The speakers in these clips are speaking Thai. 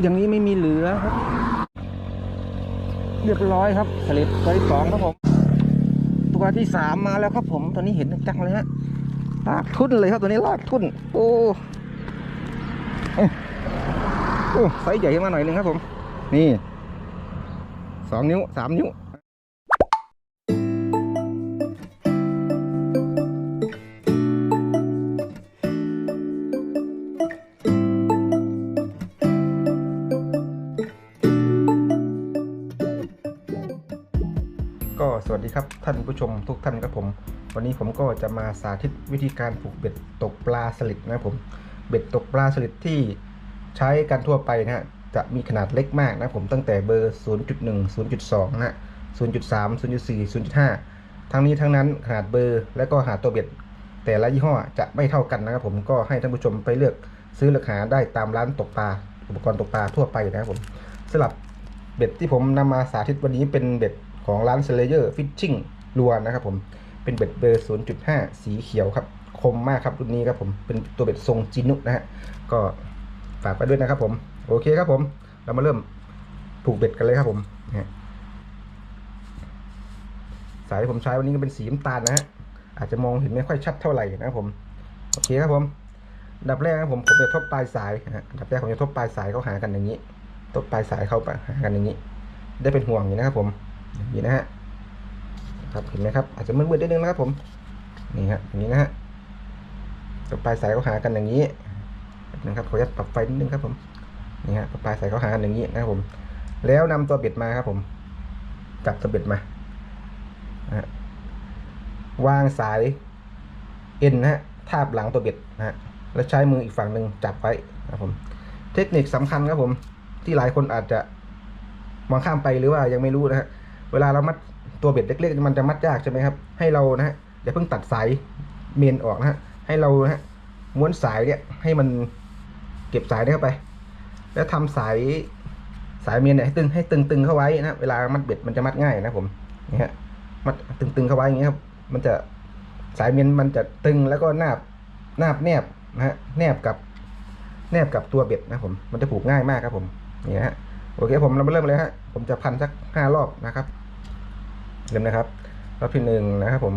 อย่างนี้ไม่มีเหลือครับ เรียบร้อยครับสลิดตัวที่สองครับผม ตัวที่สามมาแล้วครับผม ตอนนี้เห็นจังเลยฮะลากทุ่นเลยครับตัวนี้ลากทุ่น โอ้ยโอไซส์ใหญ่ขึ้นมาหน่อยหนึงครับผม นี่สองนิ้วสามนิ้ว วัสดีครับท่านผู้ชมทุกท่านครับผม วันนี้ผมก็จะมาสาธิตวิธีการผูกเบ็ดตกปลาสลิดนะครับผมเบ็ดตกปลาสลิดที่ใช้กันทั่วไปนะฮะจะมีขนาดเล็กมากนะผมตั้งแต่เบอร์ 0.1 0.2นะฮะ0.3 0.4 0.5 ทั้งนี้ทั้งนั้นขนาดเบอร์และก็หาตัวเบ็ด แต่ละยี่ห้อจะไม่เท่ากันนะครับผมก็ให้ท่านผู้ชมไปเลือกซื้อเลือกหาได้ตามร้านตกปลาอุปกรณ์ตกปลาทั่วไปนะครับผมสำหรับเบ็ดที่ผมนำมาสาธิตวันนี้เป็นเบ็ด ของร้าน s l a y e r Fishing ลัวนะครับผมเป็นเบ็ดเบอร์0.5 สีเขียวครับ คมมากครับรุ่นนี้ครับผมเป็นตัวเบ็ดทรงจินุนะฮะก็ฝากไปด้วยนะครับผมโอเคครับผมเรามาเริ่มผูกเบ็ดกันเลยครับผมนะฮะสายที่ผมใช้วันนี้ก็เป็นสีน้ำตาลนะฮะอาจจะมองเห็นไม่ค่อยชัดเท่าไหร่นะครับผมโอเคครับผมดับแรกนะครับผมผมจะทบปลายสายนะดับแรกผมจะทบปลายสายเข้าหากันอย่างนี้ ทบปลายสายเข้าไปหากันอย่างนี้ ได้เป็นห่วงอย่างนี้นะครับผม นี้นะฮะครับเห็นไหมครับอาจจะมืดๆนิดนึงนะครับผมนี่ฮะอย่างนี้นะฮะปลายสายเข้าหากันอย่างนี้นะครับขออนุญาตปรับไฟนิดนึงครับผมนี่ฮะปลายสายเข้าหากันอย่างนี้นะครับผม แล้วนำตัวเบ็ดมาครับผมจับตัวเบ็ดมาวางสายเอ็นนะฮะทาบหลังตัวเบ็ดนะฮะแล้วใช้มืออีกฝั่งหนึ่งจับไว้นะครับผม เทคนิคสำคัญครับผม ที่หลายคนอาจจะมองข้ามไปหรือว่ายังไม่รู้นะฮะ เวลาเรามัดตัวเบ็ดเล็กๆมันจะมัดยากใช่ไหมครับ ให้เรานะฮะอย่าเพิ่งตัดสายเมนออกนะฮะให้เราฮะม้วนสายเนี่ยให้มันเก็บสายเนี่ยเข้าไป แล้วทำสายสายเมนเนี่ยให้ตึงให้ตึงๆเข้าไว้นะเวลามัดเบ็ดมันจะมัดง่ายนะผมนี่ฮะมัดตึงๆเข้าไว้อย่างเงี้ยครับมันจะสายเมนมันจะตึงแล้วก็นาบนาบแนบนะฮะแนบกับแนบกับตัวเบ็ดนะผมมันจะผูกง่ายมากครับผมนี่ฮะโอเคผมเรามาเริ่มเลยฮะผมจะพันสักห้ารอบนะครับ เริ่มนะครับ รอบที่หนึ่งนะครับผม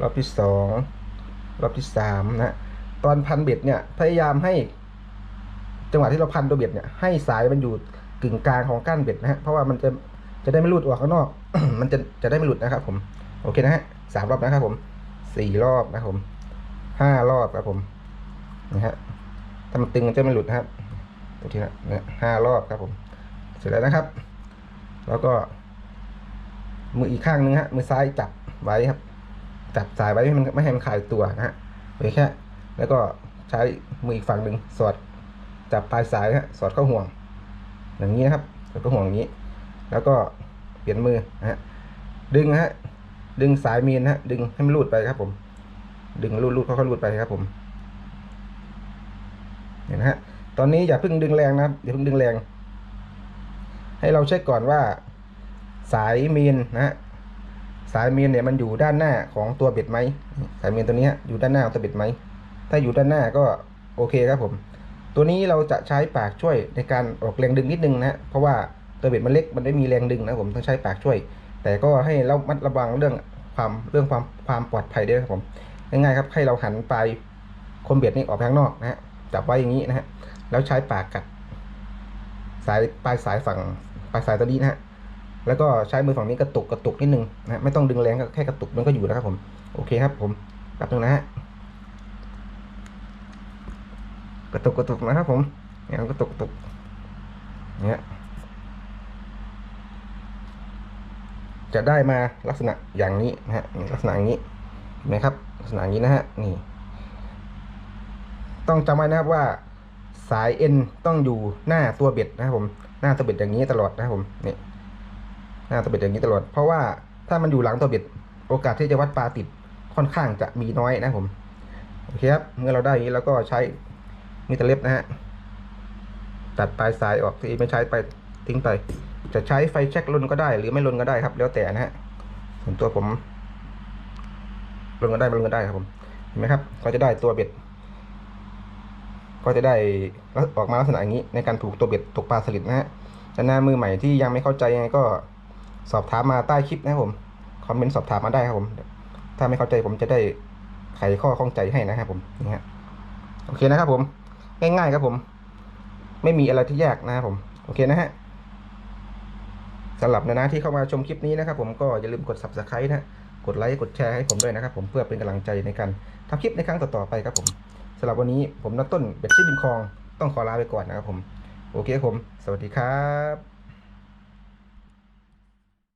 รอบที่สองรอบที่สามนะตอนพันเบ็ดเนี่ยพยายามให้ จังหวะที่เราพันตัวเบ็ดเนี่ยให้สายมันอยู่กึ่งกลางของก้านเบ็ดนะฮะเพราะว่ามันจะจะได้ไม่หลุดออกข้างนอก มันจะจะได้ไม่หลุดนะครับ ผม โอเคนะฮะสามรอบนะครับ ผมสี่รอบนะครับผมห้ารอบครับผมนะฮะถ้ามันตึงมันจะไม่หลุดนะครับตัวที่นะเนี่ยห้ารอบครับผม เสร็จแล้วนะครับ แล้วก็ มืออีกข้างนึงฮะมือซ้ายจับไว้ครับ จับสายไว้ให้มันไม่ให้มันคลายตัวนะฮะโอเคแค่ แล้วก็ใช้มืออีกฝั่งหนึ่งสอดจับปลายสายฮะสอดเข้าห่วง อย่างนี้นะครับสอดเข้าห่วงอย่างนี้ แล้วก็เปลี่ยนมือนะฮะดึงนะฮะดึงสายมีนนะฮะดึงให้มันรูดไปครับผม ดึงรูดรูดค่อยๆรูดไปครับผมเห็นนะฮะตอนนี้อย่าเพิ่งดึงแรงนะครับอย่าเพิ่งดึงแรง ให้เราเช็คก่อนว่า สายมีนนะฮะสายมีนเนี่ยมันอยู่ด้านหน้าของตัวเบ็ดไหมสายมีนตัวนี้อยู่ด้านหน้าของตัวเบ็ดไหมถ้าอยู่ด้านหน้าก็โอเคครับผม ตัวนี้เราจะใช้ปากช่วยในการออกแรงดึงนิดนึงนะฮะเพราะว่าตัวเบ็ดมันเล็กมันไม่มีแรงดึงนะผมต้องใช้ปากช่วย แต่ก็ให้เรามัดระวังเรื่องความเรื่องความความปลอดภัยด้วยครับผมง่ายๆครับให้เราหันปลายคมเบ็ดนี่ออกไปข้างนอกนะฮะจับไว้อย่างนี้นะฮะแล้วใช้ปากกัด สายปลายสายฝั่งปลายสายตัวนี้นะฮะ แล้วก็ใช้มือฝั่งนี้กระตุกกระตุกนิดนึงนะไม่ต้องดึงแรงก็แค่กระตุกมันก็อยู่แล้วครับผมโอเคครับผมกลับตรงนะฮะกระตุกกระตุกนะครับผมเนี่ยกระตุกกระตุกเนี่ยจะได้มาลักษณะอย่างนี้นะฮะลักษณะอย่างนี้เห็นไหมครับ ลักษณะอย่างนี้นะฮะนี่ ต้องจำไว้นะครับว่าสายเอ็นต้องอยู่หน้าตัวเบ็ดนะครับผมหน้าตัวเบ็ดอย่างนี้ตลอดนะครับผมนี่ หน้าตัวเบ็ดอย่างนี้ตลอด เพราะว่าถ้ามันอยู่หลังตัวเบ็ด โอกาสที่จะวัดปลาติดค่อนข้างจะมีน้อยนะผม โอเคครับ เมื่อเราได้อย่างนี้เราก็ใช้มีดตะเล็บนะฮะ ตัดปลายสายออกที่ไม่ใช้ไปทิ้งไป จะใช้ไฟแช็กลนก็ได้ หรือไม่ลนก็ได้ครับ แล้วแต่นะฮะ ส่วนตัวผมลนก็ได้ไม่ลนก็ได้ครับผม เห็นไหมครับ ก็จะได้ตัวเบ็ด ก็จะได้ออกมาลักษณะอย่างนี้ในการผูกตัวเบ็ดตกปลาสลิดนะฮะแต่หน้ามือใหม่ที่ยังไม่เข้าใจยังไงก็ สอบถามมาใต้คลิปนะครับผมคอมเมนต์สอบถามมาได้ครับผม ถ้าไม่เข้าใจผมจะได้ไขข้อข้องใจให้นะครับผมนี่ฮะโอเคนะครับผมง่ายๆครับผม ไม่มีอะไรที่ยากนะครับผม โอเคนะฮะสำหรับนานาที่เข้ามาชมคลิปนี้นะครับ ผมก็อย่าลืมกด subscribe นะกดไลค์กดแชร์ให้ผมด้วยนะครับ ผมเพื่อเป็นกำลังใจในการทำคลิปในครั้งต่อๆไปครับผมสำหรับวันนี้ผมนักต้นเบ็ดซี่บินคลอง ต้องขอลาไปก่อนนะครับผม โอเคครับผม สวัสดีครับ